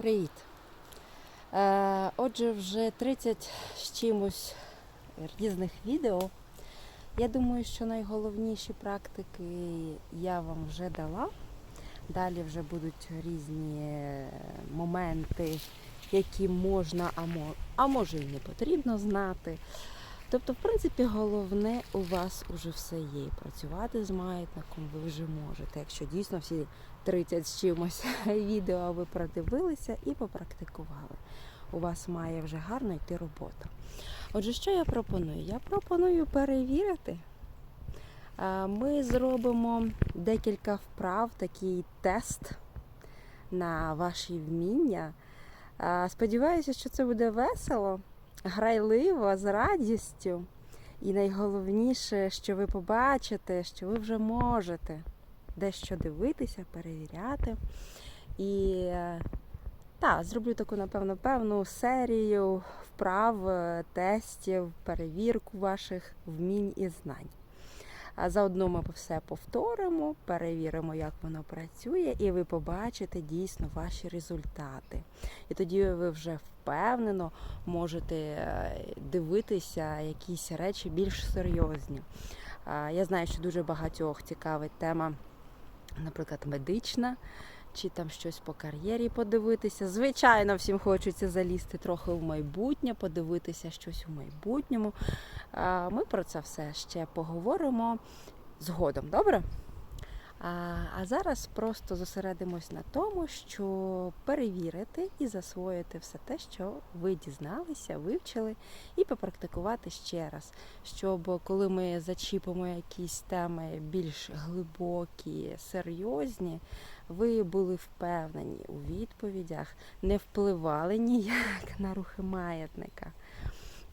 Привіт! Е, отже, вже 30 з чимось різних відео. Я думаю, що найголовніші практики я вам вже дала. Далі вже будуть різні е, моменти, які можна, а, мо- а може і не потрібно знати. Тобто, в принципі, головне у вас уже все є. Працювати з маятником ви вже можете, якщо дійсно всі 30 з чимось відео ви продивилися і попрактикували. У вас має вже гарно йти робота. Отже, що я пропоную? Я пропоную перевірити. Ми зробимо декілька вправ, такий тест на ваші вміння. Сподіваюся, що це буде весело, грайливо, з радістю. І найголовніше, що ви побачите, що ви вже можете дещо дивитися, перевіряти. І та так, зроблю таку, напевно, певну серію вправ, е, тестів, перевірку ваших вмінь і знань. А заодно ми все повторимо, перевіримо, як воно працює, і ви побачите дійсно ваші результати. І тоді ви вже впевнено можете е, дивитися якісь речі більш серйозні. Я знаю, що дуже багатьох цікавить тема, наприклад, медична. Чи там щось по кар'єрі подивитися. Звичайно, всім хочеться залізти трохи в майбутнє, подивитися щось у майбутньому. Ми про це все ще поговоримо згодом, добре? А, зараз просто зосередимось на тому, що перевірити і засвоїти все те, що ви дізналися, вивчили, і попрактикувати ще раз. Щоб коли ми зачіпимо якісь теми більш глибокі, серйозні, ви були впевнені у відповідях, не впливали ніяк на рухи маятника.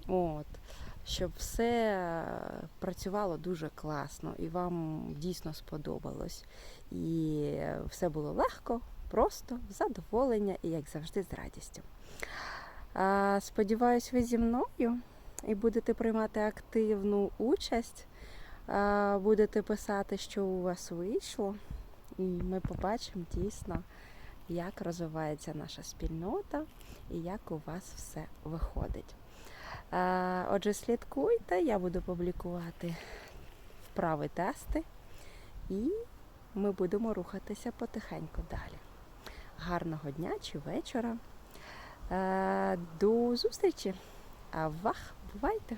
От. Щоб все е, працювало дуже класно і вам дійсно сподобалось. І все було легко, просто, задоволення і, як завжди, з радістю. Сподіваюсь, ви зі мною і будете приймати активну участь, будете писати, що у вас вийшло. І ми побачимо дійсно, як розвивається наша спільнота і як у вас все виходить. Е, Отже, слідкуйте, я буду публікувати вправи тести, і ми будемо рухатися потихеньку далі. Гарного дня чи вечора. Е, До зустрічі! А вах, бувайте!